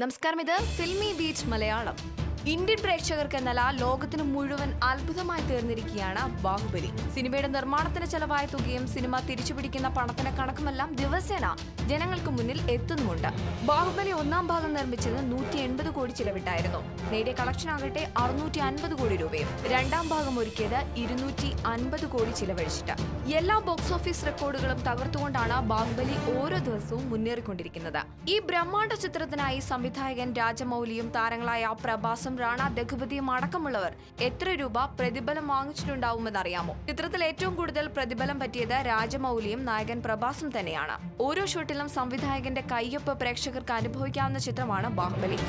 നമസ്കാരം ഇത് filmy beach Malayalam. Indian പ്രേക്ഷകർക്ക് എന്നല്ല ലോകത്തിന് മുഴുവൻ അത്ഭുതമായി തീർന്നിരിക്കുകയാണ് ബാഹുബലി. സിനിമയുടെ നിർമ്മാണത്തിന് ചെലവായ തുകയും സിനിമ തിരിച്ചുപിടിക്കുന്ന പണത്തിന്റെ കണക്കുമെല്ലാം ദിവസേന ജനങ്ങൾക്ക് മുന്നിൽ എത്തുന്നുമുണ്ട്. ബാഹുബലി ഒന്നാം ഭാഗം നിർമ്മിച്ചത് നൂറ്റി എൺപത് കോടി ചിലവിട്ടായിരുന്നു. നേടിയ കളക്ഷൻ ആകട്ടെ അറുന്നൂറ്റി അൻപത് കോടി രൂപയും. രണ്ടാം ഭാഗം ഒരുക്കിയത് ഇരുന്നൂറ്റി അൻപത് കോടി ചിലവഴിച്ചിട്ട്. എല്ലാ ബോക്സ് ഓഫീസ് റെക്കോർഡുകളും തകർത്തുകൊണ്ടാണ് ബാഹുബലി ഓരോ ദിവസവും മുന്നേറിക്കൊണ്ടിരിക്കുന്നത്. ഈ ബ്രഹ്മാണ്ഡ ചിത്രത്തിനായി സംവിധായകൻ രാജമൌലിയും താരങ്ങളായ പ്രഭാസും റാണ ദഘുപതിയും അടക്കമുള്ളവർ എത്ര രൂപ പ്രതിഫലം വാങ്ങിച്ചിട്ടുണ്ടാവുമെന്ന് അറിയാമോ ചിത്രത്തിൽ ഏറ്റവും കൂടുതൽ പ്രതിഫലം പറ്റിയത് രാജമൗലിയും നായകൻ പ്രഭാസും തന്നെയാണ്. ഓരോ ഷോട്ടിലും സംവിധായകന്റെ കയ്യൊപ്പ് പ്രേക്ഷകർക്ക് അനുഭവിക്കാവുന്ന ചിത്രമാണ് ബാഹുബലി.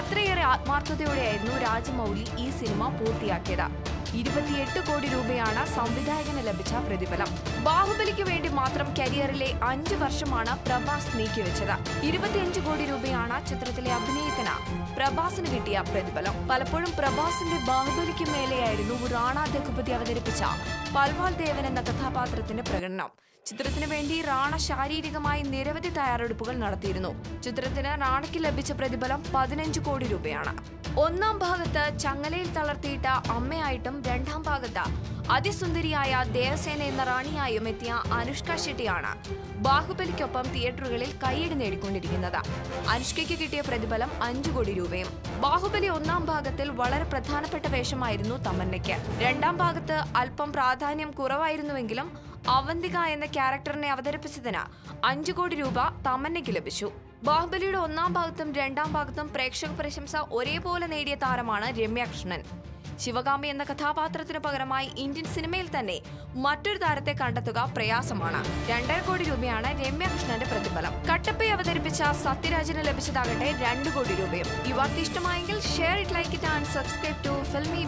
അത്രയേറെ ആത്മാർത്ഥതയോടെയായിരുന്നു രാജമൗലി ഈ സിനിമ പൂർത്തിയാക്കിയത്. ഇരുപത്തിയെട്ട് കോടി രൂപയാണ് സംവിധായകന് ലഭിച്ച പ്രതിഫലം. ബാഹുബലിക്ക് വേണ്ടി മാത്രം കരിയറിലെ അഞ്ച് വർഷമാണ് പ്രഭാസ് നീക്കിവെച്ചത്. ഇരുപത്തിയഞ്ച് കോടി രൂപയാണ് ചിത്രത്തിലെ അഭിനയത്തിന് പ്രഭാസിന് കിട്ടിയ പ്രതിഫലം. പലപ്പോഴും പ്രഭാസിന്റെ ബാഹുബലിക്ക് മേലെയായിരുന്നു റാണ ദഘുപതി അവതരിപ്പിച്ച പൽവാൽ ദേവൻ എന്ന കഥാപാത്രത്തിന്റെ പ്രകടനം. ചിത്രത്തിനു വേണ്ടി റാണ ശാരീരികമായി നിരവധി തയ്യാറെടുപ്പുകൾ നടത്തിയിരുന്നു. ചിത്രത്തിന് റാണയ്ക്ക് ലഭിച്ച പ്രതിഫലം പതിനഞ്ച് കോടി രൂപയാണ്. ഒന്നാം ഭാഗത്ത് ചങ്ങലയിൽ തളർത്തിയിട്ട അമ്മയായിട്ടും രണ്ടാം ഭാഗത്ത് അതിസുന്ദരിയായ ദേവസേന എന്ന റാണിയായും എത്തിയ അനുഷ്ക ഷെട്ടിയാണ് ബാഹുബലിക്കൊപ്പം തിയേറ്ററുകളിൽ കൈയടി നേടിക്കൊണ്ടിരിക്കുന്നത്. അനുഷ്കയ്ക്ക് കിട്ടിയ പ്രതിഫലം അഞ്ചു കോടി രൂപയും. ബാഹുബലി ഒന്നാം ഭാഗത്തിൽ വളരെ പ്രധാനപ്പെട്ട വേഷമായിരുന്നു തമന്നയ്ക്ക്. രണ്ടാം ഭാഗത്ത് അല്പം പ്രാധാന്യം കുറവായിരുന്നുവെങ്കിലും അവന്തിക എന്ന ക്യാരക്ടറിനെ അവതരിപ്പിച്ചതിന് അഞ്ചു കോടി രൂപ തമന്നയ്ക്ക് ലഭിച്ചു. ബാഹുബലിയുടെ ഒന്നാം ഭാഗത്തും രണ്ടാം ഭാഗത്തും പ്രേക്ഷക പ്രശംസ ഒരേപോലെ നേടിയ താരമാണ് രമ്യാകൃഷ്ണൻ ശിവകാമി എന്ന കഥാപാത്രത്തിന് പകരമായി ഇന്ത്യൻ സിനിമയിൽ തന്നെ മറ്റൊരു താരത്തെ കണ്ടെത്തുക പ്രയാസമാണ്. രണ്ടര കോടി രൂപയാണ് രമ്യാകൃഷ്ണന്റെ പ്രതിഫലം. കട്ടപ്പയെ അവതരിപ്പിച്ച സത്യരാജിന് ലഭിച്ചതാകട്ടെ രണ്ടു കോടി രൂപയും. വാർത്ത ഇഷ്ടമായെങ്കിൽ share it like it and subscribe to filmy